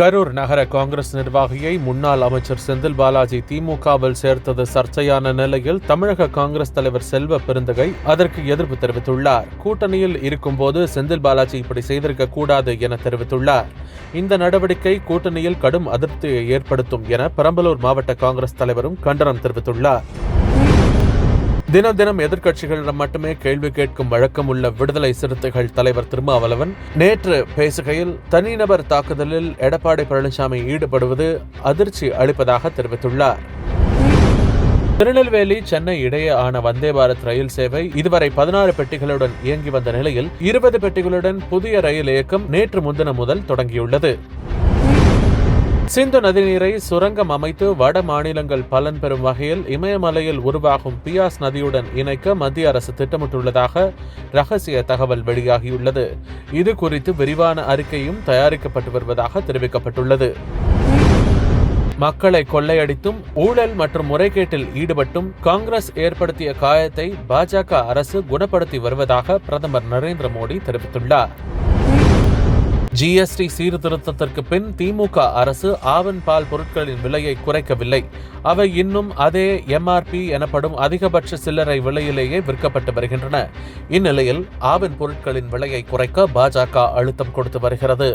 கரூர் நகர காங்கிரஸ் நிர்வாகியை முன்னாள் அமைச்சர் செந்தில் பாலாஜி திமுகவில் சேர்த்தது சர்ச்சையான நிலையில் தமிழக காங்கிரஸ் தலைவர் செல்வ பெருந்தகை அதற்கு எதிர்ப்பு தெரிவித்துள்ளார். கூட்டணியில் இருக்கும்போது செந்தில் பாலாஜி இப்படி செய்திருக்க கூடாது என தெரிவித்துள்ளார். இந்த நடவடிக்கை கூட்டணியில் கடும் அதிருப்தியை ஏற்படுத்தும் என பெரம்பலூர் மாவட்ட காங்கிரஸ் தலைவரும் கண்டனம் தெரிவித்துள்ளார். தினம் தினம் எதிர்க்கட்சிகளிடம் மட்டுமே கேள்வி கேட்கும் வழக்கம் உள்ள விடுதலை சிறுத்தைகள் தலைவர் திருமாவளவன் நேற்று பேசுகையில் தனிநபர் தாக்குதலில் எடப்பாடி பழனிசாமி ஈடுபடுவது அதிர்ச்சி அளிப்பதாக தெரிவித்துள்ளார். திருநெல்வேலி சென்னை இடையே ஆன வந்தே பாரத் ரயில் சேவை இதுவரை பதினாறு பெட்டிகளுடன் இயங்கி வந்த நிலையில் இருபது பெட்டிகளுடன் புதிய ரயில் இயக்கம் நேற்று முன்தினம் முதல் தொடங்கியுள்ளது. சிந்து நதிநீரை சுரங்கம் அமைத்து வட மாநிலங்கள் பலன் பெறும் வகையில் இமயமலையில் உருவாகும் பியாஸ் நதியுடன் இணைக்க மத்திய அரசு திட்டமிட்டுள்ளதாக ரகசிய தகவல் வெளியாகியுள்ளது. இது குறித்து விரிவான அறிக்கையும் தயாரிக்கப்பட்டு வருவதாக தெரிவிக்கப்பட்டுள்ளது. மக்களை கொள்ளையடித்தும் ஊழல் மற்றும் முறைகேட்டில் ஈடுபட்டும் காங்கிரஸ் ஏற்படுத்திய காயத்தை பாஜக அரசு குணப்படுத்தி வருவதாக பிரதமர் நரேந்திர மோடி தெரிவித்துள்ளார். ஜிஎஸ்டி சீர்திருத்தத்திற்கு பின் திமுக அரசு ஆவன் பால் பொருட்களின் விலையை குறைக்கவில்லை. அவை இன்னும் அதே எம்ஆர்பி எனப்படும் அதிகபட்ச சில்லறை விலையிலேயே விற்கப்பட்டு வருகின்றன. இந்நிலையில் ஆவின் பொருட்களின் விலையை குறைக்க பாஜக அழுத்தம் கொடுத்து வருகிறது.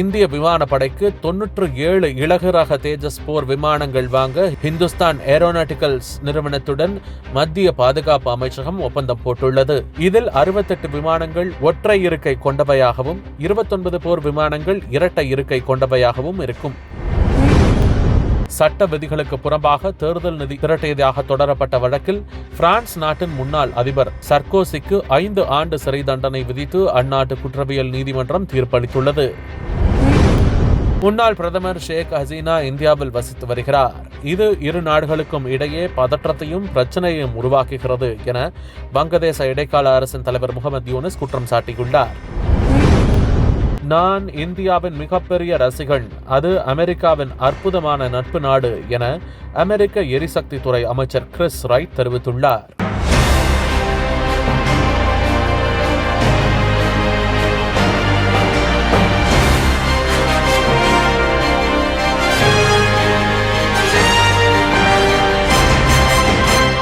இந்திய விமானப்படைக்கு தொன்னூற்று ஏழு இலகு ரக தேஜஸ் போர் விமானங்கள் வாங்க ஹிந்துஸ்தான் ஏரோநாட்டிக்கல்ஸ் நிறுவனத்துடன் மத்திய பாதுகாப்பு அமைச்சகம் ஒப்பந்தம் போட்டுள்ளது. இதில் அறுபத்தெட்டு விமானங்கள் ஒற்றை இருக்கை கொண்டவையாகவும் இருபத்தொன்பது போர் விமானங்கள் இரட்டை இருக்கை கொண்டவையாகவும் இருக்கும். சட்ட விதிகளுக்கு புறம்பாக தேர்தல் நிதி திரட்டியதாக தொடரப்பட்ட வழக்கில் பிரான்ஸ் நாட்டின் முன்னாள் அதிபர் சர்கோசிக்கு ஐந்து ஆண்டு சிறை தண்டனை விதித்து அந்நாட்டு குற்றவியல் நீதிமன்றம் தீர்ப்பளித்துள்ளது. முன்னாள் பிரதமர் ஷேக் ஹசீனா இந்தியாவில் வசித்து வருகிறார். இது இரு நாடுகளுக்கும் இடையே பதற்றத்தையும் பிரச்சனையையும் உருவாக்குகிறது என வங்கதேச இடைக்கால அரசின் தலைவர் முகமது யூனிஸ் குற்றம் சாட்டியுள்ளார். நான் இந்தியாவின் மிகப்பெரிய ரசிகன் அது அமெரிக்காவின் அற்புதமான நட்பு நாடு என அமெரிக்க எரிசக்தி துறை அமைச்சர் கிறிஸ் ரைட் தெரிவித்துள்ளார்.